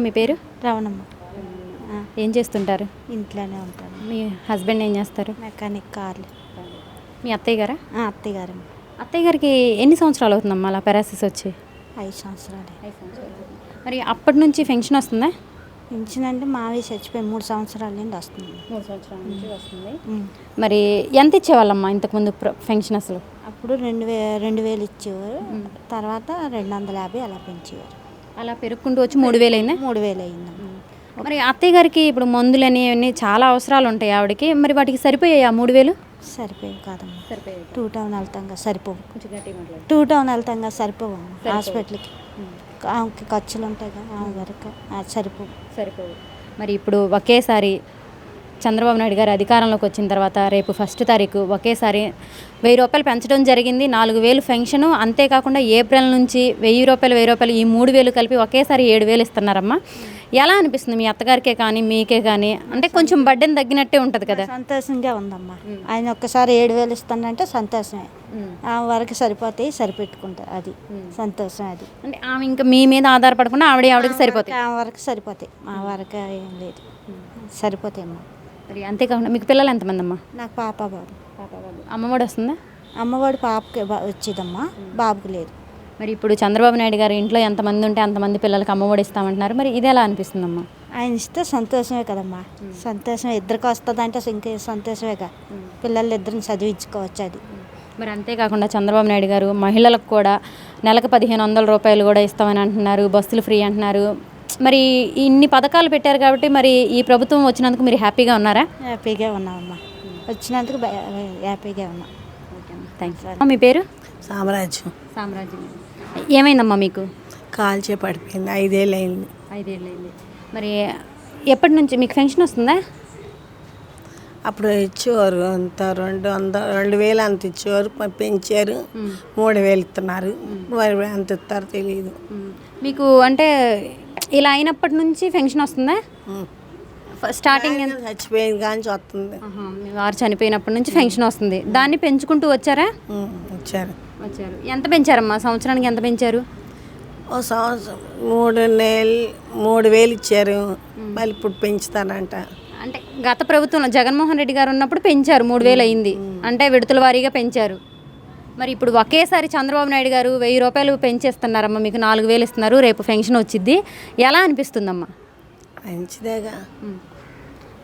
మీ పేరు? రవణమ్మ. ఏం చేస్తుంటారు? ఇంట్లోనే ఉంటాను. మీ హస్బెండ్ ఏం చేస్తారు? మెకానిక్ కార్లు మీ అత్తయ్య గారా? ఆ, అత్తయ్య గారు. అత్తయ్య గారికి ఎన్ని సంవత్సరాలు అవుతుందమ్మా అలా పెరాసిస్ వచ్చి? ఐదు సంవత్సరాలు. మరి అప్పటి నుంచి ఫెన్షన్ వస్తుందా? పెంచినంటే మావి చచ్చిపోయి మూడు సంవత్సరాల నుండి వస్తుంది. మూడు సంవత్సరాల నుంచి వస్తుంది. మరి ఎంత ఇచ్చేవాళ్ళమ్మా ఇంతకుముందు ప్ర- ఫెన్షన్ అసలు? అప్పుడు రెండు వే రెండు వేలు ఇచ్చేవారు. తర్వాత రెండు వందల యాభై అలా పెంచేవారు. అలా పెరుక్కుంటూ వచ్చి మూడు వేలు అయిందా మూడు వేలు అయిందమ్మ మరి అత్తయ్య గారికి ఇప్పుడు మందులని ఇవన్నీ చాలా అవసరాలు ఉంటాయి ఆవిడకి. మరి వాటికి సరిపోయాయి ఆ మూడు వేలు? సరిపోయేవి కాదమ్మా. సరిపోయాయి టూ టౌన్ వెళ్తాం కదా సరిపోవు టూ టౌన్ వెళ్తాం కదా సరిపోవు. హాస్పిటల్కి. ఆమెకి ఖర్చులు ఉంటాయి కదా ఆమె వరకు సరిపోవు. సరిపోవు. మరి ఇప్పుడు ఒకేసారి చంద్రబాబు నాయుడు గారు అధికారంలోకి వచ్చిన తర్వాత రేపు ఫస్ట్ తారీఖు ఒకేసారి వెయ్యి రూపాయలు పెంచడం జరిగింది. నాలుగు వేలు పెన్షను. అంతేకాకుండా ఏప్రిల్ నుంచి వెయ్యి రూపాయలు వెయ్యి రూపాయలు ఈ మూడు వేలు కలిపి ఒకేసారి ఏడు వేలు ఇస్తున్నారమ్మా. ఎలా అనిపిస్తుంది మీ అత్తగారికే కానీ మీకే కానీ? అంటే కొంచెం బడ్డెన్ తగ్గినట్టే ఉంటుంది కదా. సంతోషంగా ఉందమ్మా. ఆయన ఒక్కసారి ఏడు వేలు ఇస్తానంటే సంతోషమే. ఆ వరకు సరిపోతాయి సరిపెట్టుకుంటా అది. సంతోషం అది. అంటే ఆమె ఇంకా మీ మీద ఆధారపడకుండా ఆవిడ ఆవిడకి సరిపోతాయి. ఆ వరకు సరిపోతాయి. మా వరకు ఏం లేదు. సరిపోతాయి అమ్మా. మరి అంతేకాకుండా మీకు పిల్లలు ఎంతమంది అమ్మా నాకు పాప బాబు. అమ్మఒడి వస్తుందా? అమ్మవాడు పాపకి వచ్చేదమ్మా. బాబుకి లేదు. మరి ఇప్పుడు చంద్రబాబు నాయుడు గారు ఇంట్లో ఎంతమంది ఉంటే అంతమంది పిల్లలకి అమ్మఒడి ఇస్తామంటున్నారు. మరి ఇది ఎలా అనిపిస్తుందమ్మా? ఆయన ఇస్తే సంతోషమే కదమ్మా. సంతోషం ఇద్దరికి వస్తుందంటే ఇంకే సంతోషమేగా పిల్లలు ఇద్దరిని చదివించుకోవచ్చు అది. మరి అంతేకాకుండా చంద్రబాబు నాయుడు గారు మహిళలకు కూడా నెలకు పదిహేను వందల రూపాయలు కూడా ఇస్తామని అంటున్నారు. బస్సులు ఫ్రీ అంటున్నారు. మరి ఇన్ని పథకాలు పెట్టారు కాబట్టి మరి ఈ ప్రభుత్వం వచ్చినందుకు మీరు హ్యాపీగా ఉన్నారా? హ్యాపీగా ఉన్నామమ్మా. వచ్చినందుకు హ్యాపీగా ఉన్నాం. థ్యాంక్స్ మీ పేరు? సామ్రాజ్యం. సామ్రాజ్యం. ఏమైందమ్మా మీకు? కాల్చే పడిపోయింది. ఐదేళ్ళు అయింది ఐదేళ్ళైంది మరి ఎప్పటి నుంచి? మీకు పెన్షన్ వస్తుందా? అప్పుడు ఇచ్చేవారు. అంత రెండు వంద రెండు వేలు అంత ఇచ్చేవారు. పెంచారు. మూడు వేలు ఇస్తున్నారు. మరి ఎంత ఇస్తారో తెలియదు మీకు అంటే ఇలా అయినప్పటి నుంచి పెన్షన్ వస్తుందా? స్టార్టింగ్ చచ్చిపోయింది కానీ వస్తుంది వారు చనిపోయినప్పటి నుంచి పెన్షన్ వస్తుంది. దాన్ని పెంచుకుంటూ వచ్చారా? ఉం, ఇచ్చారు వచ్చారు. ఎంత పెంచారమ్మా? సంవత్సరానికి ఎంత పెంచారు? ఓ సంవత్సరం మూడు నెలలు మూడు వేలు ఇచ్చారు. మళ్ళీ ఇప్పుడు పెంచుతారంట అంటే గత ప్రభుత్వంలో జగన్మోహన్ రెడ్డి గారు ఉన్నప్పుడు పెంచారు. మూడు వేలు అయింది. అంటే విడతల వారీగా పెంచారు. మరి ఇప్పుడు ఒకేసారి చంద్రబాబు నాయుడు గారు వెయ్యి రూపాయలు పెంచేస్తున్నారమ్మా. మీకు నాలుగు వేలు ఇస్తున్నారు. రేపు పెన్షన్ వచ్చింది ఎలా అనిపిస్తుందమ్మా? మంచిదేగా.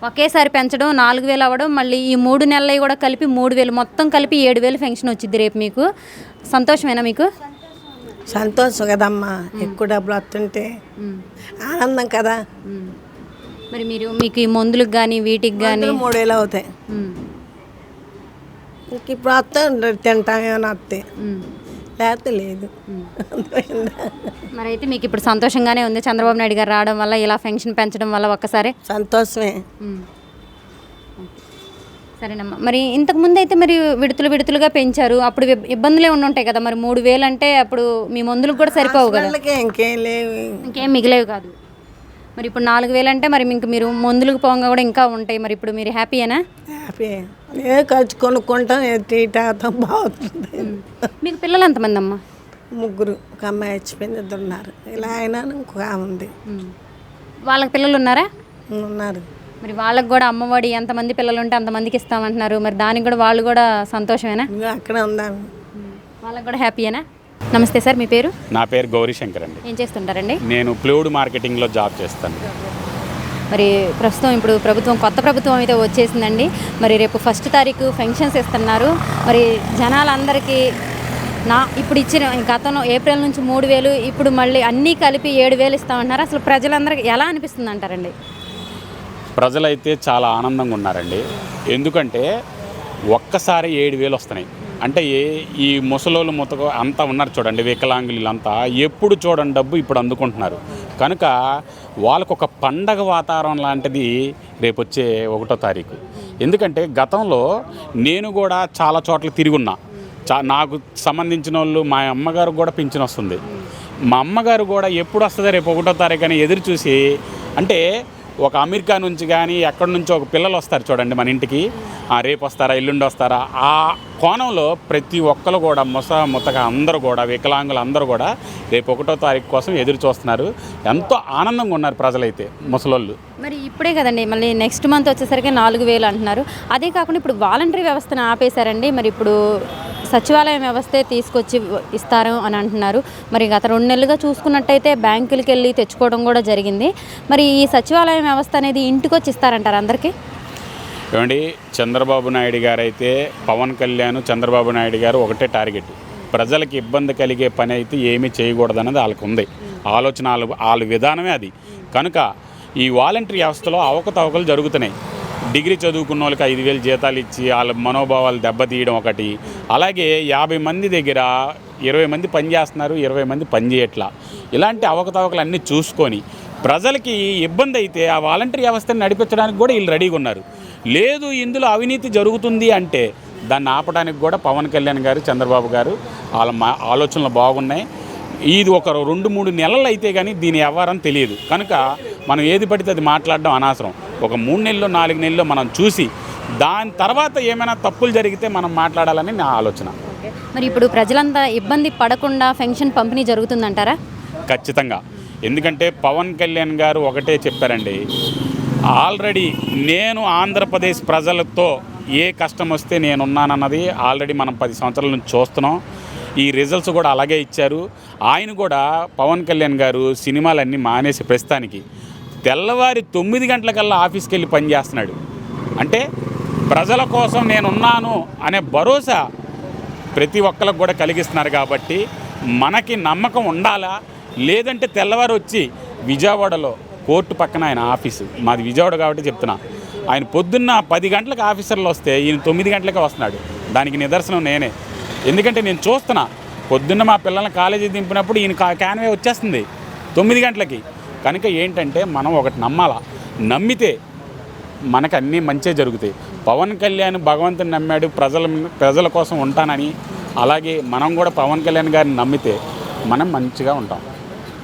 ఒకేసారి పెంచడం నాలుగు వేలు అవ్వడం మళ్ళీ ఈ మూడు నెలలు కూడా కలిపి మూడు వేలు మొత్తం కలిపి ఏడు వేలు పెన్షన్ వచ్చింది రేపు మీకు. సంతోషమేనా మీకు? సంతోషం కదమ్మా ఎక్కువ డబ్బులు వస్తుంటే. ఆనందం కదా. మరి మీరు మీకు ఈ మందులకు కానీ వీటికి కానీ మూడు వేలు అవుతాయి. ఇంక ఇప్పుడు వస్తాం తింటాం ఏమైనా వస్తాయి. లేకపోతే లేదు? మరి అయితే మీకు ఇప్పుడు సంతోషంగానే ఉంది. చంద్రబాబు నాయుడు గారు రావడం వల్ల ఇలా పెన్షన్ పెంచడం వల్ల ఒక్కసారి. సంతోషమే. సరేనమ్మా. మరి ఇంతకు ముందు అయితే మరి విడుతులు విడుతులుగా పెంచారు. అప్పుడు ఇబ్- ఇబ్బందులే ఉండి ఉంటాయి కదా. మరి మూడు వేలు అంటే అప్పుడు మీ మందులకు కూడా సరిపోవు కదా. ఇంకేం లేవు. ఇంకేం మిగిలేవు కాదు. మరి ఇప్పుడు నాలుగు వేలు అంటే మరి ఇంక మీరు మందులకు పోగా కూడా ఇంకా ఉంటాయి మరి ఇప్పుడు మీరు హ్యాపీయేనా? హ్యాపీ. ఏ ఖర్చు కొనుక్కుంటాం తాగుతాం బాగుంటుంది. మీకు పిల్లలు ఎంతమంది అమ్మా ముగ్గురు ఒక అమ్మాయి చచ్చిపోయింది ఇద్దరు ఉన్నారు. ఇలా అయినా ఇంకొక ఆమె ఉంది. వాళ్ళకి పిల్లలు ఉన్నారా? ఉన్నారు. మరి వాళ్ళకి కూడా అమ్మఒడి ఎంతమంది పిల్లలు ఉంటే అంతమందికి ఇస్తామంటున్నారు. మరి దానికి కూడా వాళ్ళు కూడా సంతోషమేనా? అక్కడే ఉందాము. వాళ్ళకి కూడా హ్యాపీయేనా? నమస్తే సార్ మీ పేరు? నా పేరు గౌరీశంకర్ అండి. ఏం చేస్తుంటారండి? నేను ప్లూడ్ మార్కెటింగ్లో జాబ్ చేస్తాను. మరి ప్రస్తుతం ఇప్పుడు ప్రభుత్వం కొత్త ప్రభుత్వం అయితే వచ్చేసిందండి. మరి రేపు ఫస్ట్ తారీఖు ఫంక్షన్స్ ఇస్తున్నారు మరి జనాలందరికీ నా ఇప్పుడు ఇచ్చిన గతంలో ఏప్రిల్ నుంచి మూడు వేలు ఇప్పుడు మళ్ళీ అన్నీ కలిపి ఏడు వేలు ఇస్తామంటున్నారు. అసలు ప్రజలందరికీ ఎలా అనిపిస్తుంది అంటారండి? ప్రజలైతే చాలా ఆనందంగా ఉన్నారండి. ఎందుకంటే ఒక్కసారి ఏడు వేలు వస్తున్నాయి. అంటే ఈ ముసలోళ్ళు ముతక అంతా ఉన్నారు చూడండి వికలాంగులు అంతా ఎప్పుడు చూడండి డబ్బు ఇప్పుడు అందుకుంటున్నారు. కనుక వాళ్ళకు ఒక పండగ వాతావరణం లాంటిది రేపు వచ్చే ఒకటో తారీఖు. ఎందుకంటే గతంలో నేను కూడా చాలా చోట్ల తిరుగున్నా చా నాకు సంబంధించిన వాళ్ళు మా అమ్మగారు కూడా పింఛన్ వస్తుంది. మా అమ్మగారు కూడా ఎప్పుడు వస్తుందో రేపు ఒకటో తారీఖు అని ఎదురు చూసి అంటే ఒక అమెరికా నుంచి కానీ ఎక్కడి నుంచో ఒక పిల్లలు వస్తారు చూడండి మన ఇంటికి. రేపు వస్తారా ఎల్లుండి వస్తారా? ఆ కోణంలో ప్రతి ఒక్కరు కూడా ముస ముతగా అందరూ కూడా వికలాంగులు అందరూ కూడా రేపు ఒకటో తారీఖు కోసం ఎదురు చూస్తున్నారు. ఎంతో ఆనందంగా ఉన్నారు ప్రజలైతే ముసలోళ్ళు. మరి ఇప్పుడే కదండి మళ్ళీ నెక్స్ట్ మంత్ వచ్చేసరికి నాలుగు వేలు అంటున్నారు. అదే కాకుండా ఇప్పుడు వాలంటరీ వ్యవస్థను ఆపేశారండి. మరి ఇప్పుడు సచివాలయం వ్యవస్థే తీసుకొచ్చి ఇస్తారు అని అంటున్నారు. మరి గత రెండు నెలలుగా చూసుకున్నట్టయితే బ్యాంకులకి వెళ్ళి తెచ్చుకోవడం కూడా జరిగింది. మరి ఈ సచివాలయం వ్యవస్థ అనేది ఇంటికి వచ్చి ఇస్తారంటారు అందరికీ? ఏమండి చంద్రబాబు నాయుడు గారు అయితే పవన్ కళ్యాణ్ చంద్రబాబు నాయుడు గారు ఒకటే టార్గెట్. ప్రజలకు ఇబ్బంది కలిగే పని అయితే ఏమీ చేయకూడదన్నది వాళ్ళకు ఉంది. ఆలోచన వాళ్ళ వాళ్ళ విధానమే అది. కనుక ఈ వాలంటరీ వ్యవస్థలో అవకతవకలు జరుగుతున్నాయి. డిగ్రీ చదువుకున్న వాళ్ళకి ఐదు వేలు జీతాలు ఇచ్చి వాళ్ళ మనోభావాలు దెబ్బతీయడం ఒకటి. అలాగే యాభై మంది దగ్గర ఇరవై మంది పని చేస్తున్నారు ఇరవై మంది పనిచేయట్లా ఇలాంటి అవకతవకలు అన్నీ చూసుకొని ప్రజలకి ఇబ్బంది అయితే ఆ వాలంటరీ వ్యవస్థను నడిపించడానికి కూడా వీళ్ళు రెడీగా ఉన్నారు. లేదు ఇందులో అవినీతి జరుగుతుంది అంటే దాన్ని ఆపడానికి కూడా పవన్ కళ్యాణ్ గారు చంద్రబాబు గారు వాళ్ళ మా ఆలోచనలు బాగున్నాయి. ఇది ఒక రెండు మూడు నెలలు అయితే కానీ దీని వ్యవహారం తెలియదు. కనుక మనం ఏది పడితే అది మాట్లాడడం అనవసరం. ఒక మూడు నెలలు నాలుగు నెలలు మనం చూసి దాని తర్వాత ఏమైనా తప్పులు జరిగితే మనం మాట్లాడాలని నా ఆలోచన. మరి ఇప్పుడు ప్రజలంతా ఇబ్బంది పడకుండా పెన్షన్ పంపిణీ జరుగుతుందంటారా? ఖచ్చితంగా. ఎందుకంటే పవన్ కళ్యాణ్ గారు ఒకటే చెప్పారండి ఆల్రెడీ నేను ఆంధ్రప్రదేశ్ ప్రజలతో ఏ కష్టం వస్తే నేనున్నానన్నది ఆల్రెడీ మనం పది సంవత్సరాల నుంచి చూస్తున్నాం. ఈ రిజల్ట్స్ కూడా అలాగే ఇచ్చారు. ఆయన కూడా పవన్ కళ్యాణ్ గారు సినిమాలన్నీ మానేసి ప్రస్తుతానికి తెల్లవారి తొమ్మిది గంటలకల్లా ఆఫీస్కి వెళ్ళి పనిచేస్తున్నాడు అంటే ప్రజల కోసం నేనున్నాను అనే భరోసా ప్రతి ఒక్కరికి కూడా కలిగిస్తున్నారు కాబట్టి మనకి నమ్మకం ఉండాలా? లేదంటే తెల్లవారు వచ్చి విజయవాడలో కోర్టు పక్కన ఆయన ఆఫీసు. మాది విజయవాడ కాబట్టి చెప్తున్నా. ఆయన పొద్దున్న పది గంటలకు ఆఫీసర్లు వస్తే ఈయన తొమ్మిది గంటలకే వస్తున్నాడు. దానికి నిదర్శనం నేనే. ఎందుకంటే నేను చూస్తున్నా పొద్దున్న మా పిల్లల్ని కాలేజీ దింపినప్పుడు ఈయన కా- క్యాన్వే వచ్చేస్తుంది తొమ్మిది గంటలకి. కనుక ఏంటంటే మనం ఒకటి నమ్మాలా? నమ్మితే మనకు అన్నీ మంచే జరుగుతాయి. పవన్ కళ్యాణ్ భగవంతుని నమ్మాడు ప్రజల ప్రజల కోసం ఉంటానని అలాగే మనం కూడా పవన్ కళ్యాణ్ గారిని నమ్మితే మనం మంచిగా ఉంటాం.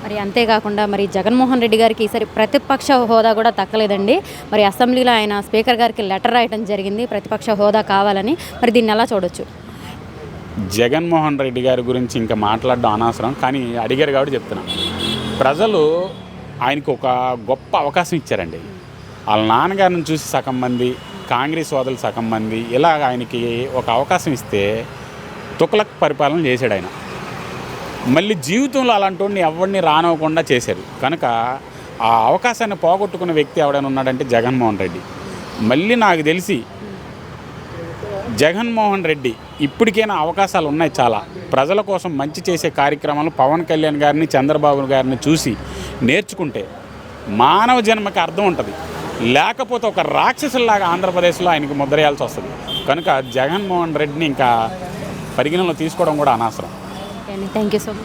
మరి అంతేకాకుండా మరి జగన్మోహన్ రెడ్డి గారికి ఈసారి ప్రతిపక్ష హోదా కూడా దక్కలేదండి. మరి అసెంబ్లీలో ఆయన స్పీకర్ గారికి లెటర్ రాయడం జరిగింది. ప్రతిపక్ష హోదా కావాలని మరి దీన్ని ఎలా చూడొచ్చు? జగన్మోహన్ రెడ్డి గారి గురించి ఇంకా మాట్లాడడం అనవసరం కానీ అడిగారు కాబట్టి చెప్తున్నా. ప్రజలు ఆయనకు ఒక గొప్ప అవకాశం ఇచ్చారండి. వాళ్ళ నాన్నగారిని చూసి సగం మంది కాంగ్రెస్ సోదరులు సగం మంది ఇలా ఆయనకి ఒక అవకాశం ఇస్తే తుకలక్ పరిపాలన చేశాడు ఆయన. మళ్ళీ జీవితంలో అలాంటి ఎవరిని రానివ్వకుండా చేశారు కనుక ఆ అవకాశాన్ని పోగొట్టుకున్న వ్యక్తి ఎవడైనా ఉన్నాడంటే జగన్మోహన్ రెడ్డి. మళ్ళీ నాకు తెలిసి జగన్మోహన్ రెడ్డి ఇప్పటికైనా అవకాశాలు ఉన్నాయి చాలా. ప్రజల కోసం మంచి చేసే కార్యక్రమాలు పవన్ కళ్యాణ్ గారిని చంద్రబాబు గారిని చూసి నేర్చుకుంటే మానవ జన్మకి అర్థం ఉంటుంది. లేకపోతే ఒక రాక్షసులాగా ఆంధ్రప్రదేశ్లో ఆయనకి ముద్రయాల్సి వస్తుంది. కనుక జగన్మోహన్ రెడ్డిని ఇంకా పరిగణనలో తీసుకోవడం కూడా అనవసరం. Thank you so much